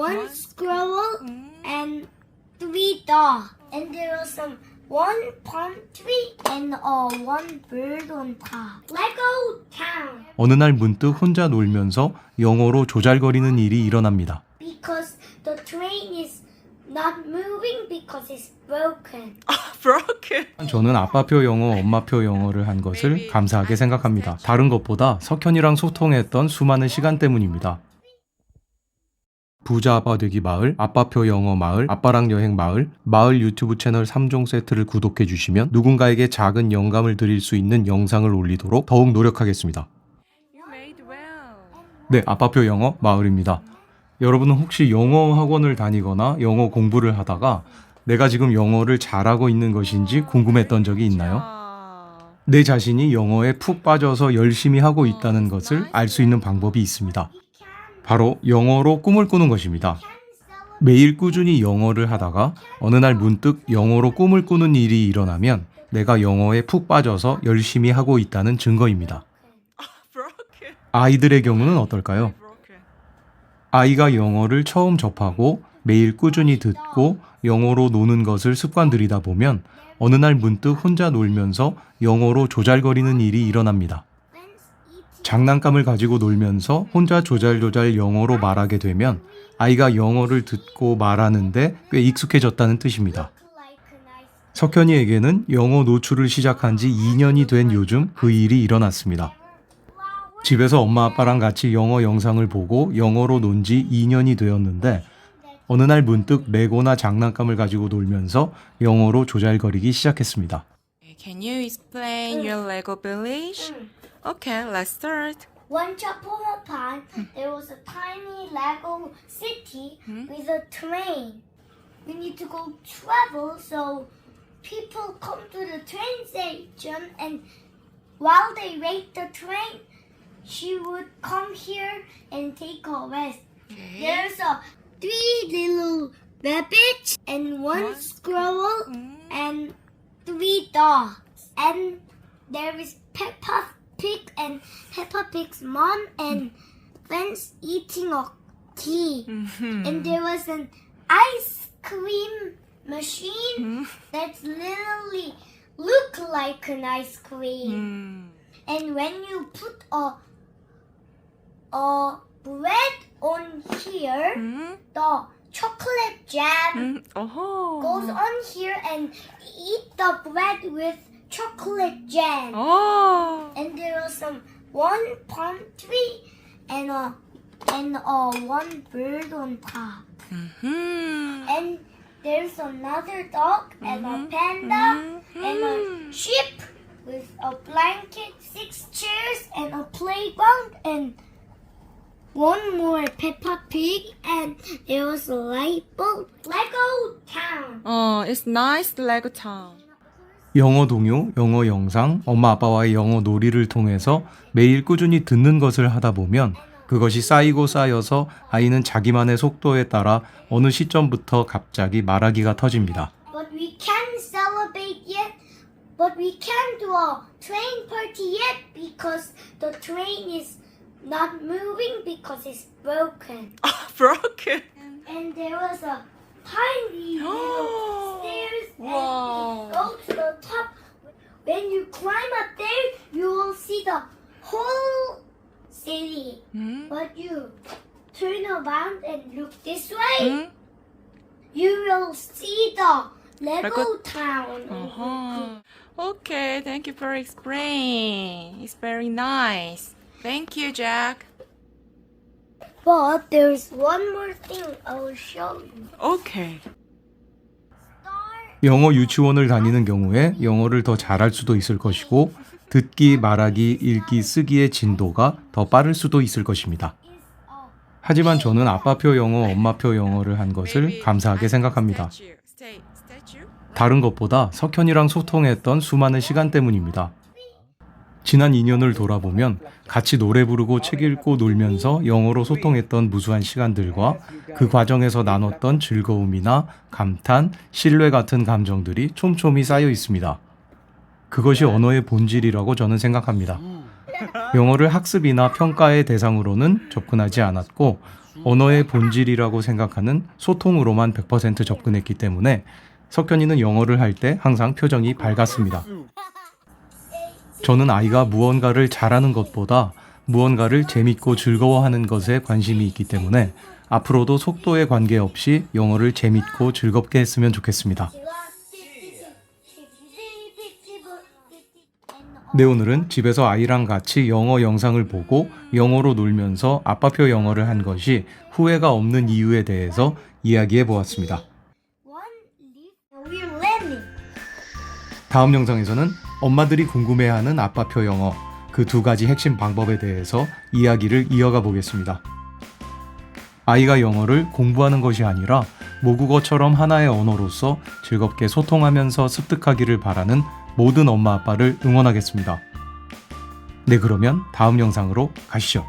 one squirrel and three dogs. And there was some one palm tree and uh, one bird on top. Lego town. 어느 날 문득 혼자 놀면서 영어로 조잘거리는 일이 일어납니다. Because the train is not moving because it's broken. Broken. 저는 아빠표 영어, 엄마표 영어를 한 것을 감사하게 생각합니다. 다른 것보다 석현이랑 소통했던 수많은 시간 때문입니다. 부자 아빠 되기 마을, 아빠표 영어 마을, 아빠랑 여행 마을, 마을 유튜브 채널 3종 세트를 구독해 주시면 누군가에게 작은 영감을 드릴 수 있는 영상을 올리도록 더욱 노력하겠습니다. 네, 아빠표 영어 마을입니다. 여러분은 혹시 영어 학원을 다니거나 영어 공부를 하다가 내가 지금 영어를 잘하고 있는 것인지 궁금했던 적이 있나요? 아, 내 자신이 영어에 푹 빠져서 열심히 하고 있다는 것을 알 수 있는 방법이 있습니다. 바로 영어로 꿈을 꾸는 것입니다. 매일 꾸준히 영어를 하다가 어느 날 문득 영어로 꿈을 꾸는 일이 일어나면 내가 영어에 푹 빠져서 열심히 하고 있다는 증거입니다. 아이들의 경우는 어떨까요? 아이가 영어를 처음 접하고 매일 꾸준히 듣고 영어로 노는 것을 습관들이다 보면 어느 날 문득 혼자 놀면서 영어로 조잘거리는 일이 일어납니다. 장난감을 가지고 놀면서 혼자 조잘조잘 영어로 말하게 되면 아이가 영어를 듣고 말하는데 꽤 익숙해졌다는 뜻입니다. 석현이에게는 영어 노출을 시작한 지 2년이 된 요즘 그 일이 일어났습니다. 집에서 엄마 아빠랑 같이 영어 영상을 보고 영어로 논 지 2년이 되었는데 어느 날 문득 레고나 장난감을 가지고 놀면서 영어로 조잘거리기 시작했습니다. Can you explain your Lego village? Okay, let's start. Once upon a time, there was a tiny Lego city with a train. We need to go travel, so people come to the train station, and while they wait the train, she would come here and take a rest. Okay. There's a three little rabbits and one One squirrel Mm. and three dogs. And there is Peppa Pig and Peppa Pig's mom and friends eating a tea. Mhm. And there was an ice cream machine Mm. that's literally look like an ice cream. Mm. And when you put a a bread on here, Mm. the chocolate jam Mm. Oh. goes on here and eat the bread with chocolate jam. Oh. And there was some one palm tree and a and a one bird on top. Hmm. And there's another dog and a panda and a sheep with a blanket, six chairs and a playground and one more Peppa Pig and there was a light bulb. Lego town. Oh, it's nice Lego town. 영어 동요, 영어 영상, 엄마 아빠와의 영어 놀이를 통해서 매일 꾸준히 듣는 것을 하다 보면 그것이 쌓이고 쌓여서 아이는 자기만의 속도에 따라 어느 시점부터 갑자기 말하기가 터집니다. But we can't celebrate yet. But we can't do a train party yet because the train is not moving because it's broken. broken. And there was a tiny little stairs Wow. and go to the top. When you climb up there, you will see the whole city. Mm. But you turn around and look this way, Mm. you will see the Lego, Lego- town. Uh-huh. Okay, thank you for explaining. It's very nice. Thank you, Jack. But there's one more thing I will show you. Okay. Star 영어 유치원을 다니는 경우에 영어를 더 잘할 수도 있을 것이고 듣기, 말하기, 읽기, 쓰기의 진도가 더 빠를 수도 있을 것입니다. 하지만 저는 아빠표 영어, 엄마표 영어를 한 것을 감사하게 생각합니다. 다른 것보다 석현이랑 소통했던 수많은 시간 때문입니다. 지난 2년을 돌아보면 같이 노래 부르고 책 읽고 놀면서 영어로 소통했던 무수한 시간들과 그 과정에서 나눴던 즐거움이나 감탄, 신뢰 같은 감정들이 촘촘히 쌓여 있습니다. 그것이 언어의 본질이라고 저는 생각합니다. 영어를 학습이나 평가의 대상으로는 접근하지 않았고 언어의 본질이라고 생각하는 소통으로만 100% 접근했기 때문에 석현이는 영어를 할 때 항상 표정이 밝았습니다. 저는 아이가 무언가를 잘하는 것보다 무언가를 재밌고 즐거워하는 것에 관심이 있기 때문에 앞으로도 속도에 관계없이 영어를 재밌고 즐겁게 했으면 좋겠습니다. 네, 오늘은 집에서 아이랑 같이 영어 영상을 보고 영어로 놀면서 아빠표 영어를 한 것이 후회가 없는 이유에 대해서 이야기해 보았습니다. 다음 영상에서는 엄마들이 궁금해하는 아빠표 영어 그 두 가지 핵심 방법에 대해서 이야기를 이어가 보겠습니다. 아이가 영어를 공부하는 것이 아니라 모국어처럼 하나의 언어로서 즐겁게 소통하면서 습득하기를 바라는 모든 엄마 아빠를 응원하겠습니다. 네, 그러면 다음 영상으로 가시죠.